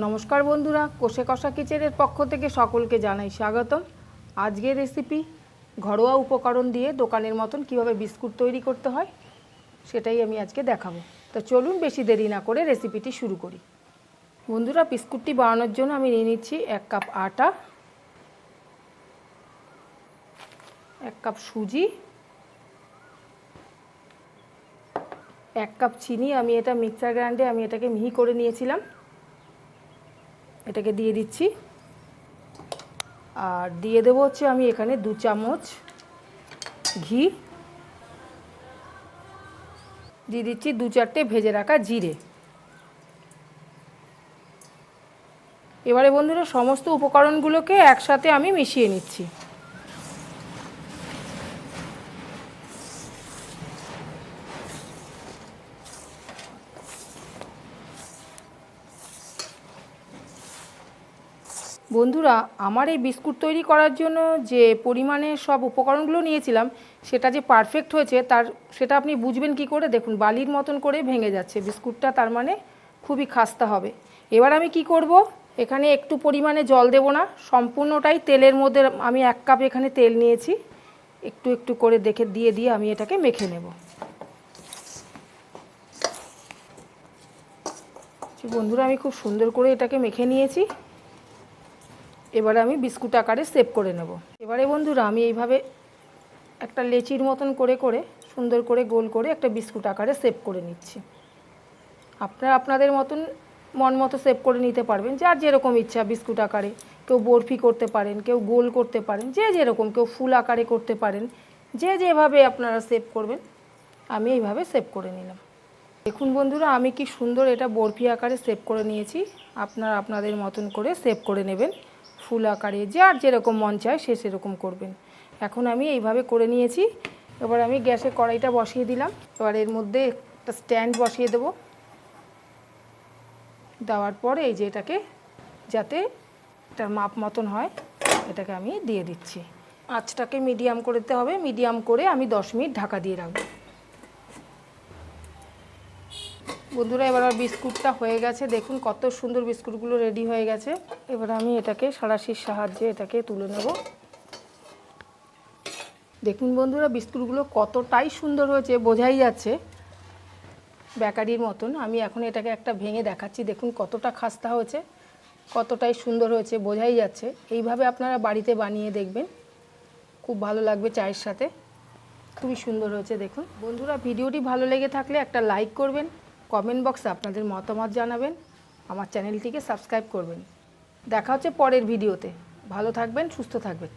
নমস্কার বন্ধুরা, কষে কষা কিচেনের পক্ষ থেকে সকলকে জানাই স্বাগতম। আজকের রেসিপি ঘরোয়া উপকরণ দিয়ে দোকানের মতন কীভাবে বিস্কুট তৈরি করতে হয়, সেটাই আমি আজকে দেখাবো। তো চলুন বেশি দেরি না করে রেসিপিটি শুরু করি। বন্ধুরা, বিস্কুটটি বানানোর জন্য আমি নিয়ে নিচ্ছি এক কাপ আটা, এক কাপ সুজি, এক কাপ চিনি। আমি এটা মিক্সার গ্রাইন্ডে আমি এটাকে মিহি করে নিয়েছিলাম। এটাকে দিয়ে দিচ্ছি। আর দিয়ে দেবো হচ্ছে আমি এখানে দু চামচ ঘি। দিয়ে দিচ্ছি দু চারটে ভেজে রাখা জিরে। এবারে বন্ধুরা, সমস্ত উপকরণগুলোকে একসাথে আমি মিশিয়ে নিচ্ছি। বন্ধুরা, আমার এই বিস্কুট তৈরি করার জন্য যে পরিমাণে সব উপকরণগুলো নিয়েছিলাম, সেটা যে পারফেক্ট হয়েছে, তার, সেটা আপনি বুঝবেন কি করে? দেখুন, বালির মতন করে ভেঙে যাচ্ছে। বিস্কুটটা তার মানে খুবই খাস্তা হবে। এবার আমি কি করব? এখানে একটু পরিমাণে জল দেব না। সম্পূর্ণটাই তেলের মধ্যে, আমি এক কাপ এখানে তেল নিয়েছি। একটু একটু করে দেখে, দিয়ে দিয়ে আমি এটাকে মেখে নেব। বন্ধুরা, আমি খুব সুন্দর করে এটাকে মেখে নিয়েছি। এবারে আমি বিস্কুট আকারে সেভ করে নেব। এবারে বন্ধুরা, আমি এইভাবে একটা লেচির মতন করে করে, সুন্দর করে গোল করে একটা বিস্কুট আকারে সেভ করে নিচ্ছি। আপনারা আপনাদের মতন মন মতো সেভ করে নিতে পারবেন, যার যেরকম ইচ্ছা বিস্কুট আকারে। কেউ বরফি করতে পারেন, কেউ গোল করতে পারেন, যে যেরকম, কেউ ফুল আকারে করতে পারেন, যে যেভাবে আপনারা সেভ করবেন, আমি এইভাবে সেভ করে নিলাম। দেখুন বন্ধুরা, আমি কি সুন্দর এটা বরফি আকারে সেভ করে নিয়েছি। আপনারা আপনাদের মতন করে সেভ করে নেবেন। ফুল আকারে যার যেরকম মন চায় সে সেরকম করবেন। এখন আমি এইভাবে করে নিয়েছি। এবার আমি গ্যাসে কড়াইটা বসিয়ে দিলাম। এবার এর মধ্যে একটা স্ট্যান্ড বসিয়ে দেব। দেওয়ার পরে এই যে এটাকে যাতে এটার মাপ মতন হয়, এটাকে আমি দিয়ে দিচ্ছি। আঁচটাকে মিডিয়াম করতে হবে। মিডিয়াম করে আমি দশ মিনিট ঢাকা দিয়ে রাখব। বন্ধুরা, এবার আমার বিস্কুটটা হয়ে গেছে। দেখুন কত সুন্দর বিস্কুটগুলো রেডি হয়ে গেছে। এবার আমি এটাকে সাঁড়াশির সাহায্যে এটাকে তুলে নেব। দেখুন বন্ধুরা, বিস্কুটগুলো কতটাই সুন্দর হয়েছে, বোঝাই যাচ্ছে। বেকারির মতন, আমি এখন এটাকে একটা ভেঙে দেখাচ্ছি। দেখুন কতটা খাস্তা হয়েছে, কতটাই সুন্দর হয়েছে, বোঝাই যাচ্ছে। এইভাবে আপনারা বাড়িতে বানিয়ে দেখবেন। খুব ভালো লাগবে চায়ের সাথে। খুবই সুন্দর হয়েছে, দেখুন। বন্ধুরা, ভিডিওটি ভালো লেগে থাকলে একটা লাইক করবেন। কমেন্ট বক্সে আপনাদের মতামত জানাবেন, আমার চ্যানেলটিকে সাবস্ক্রাইব করবেন। দেখা হচ্ছে পরের ভিডিওতে। ভালো থাকবেন, সুস্থ থাকবেন।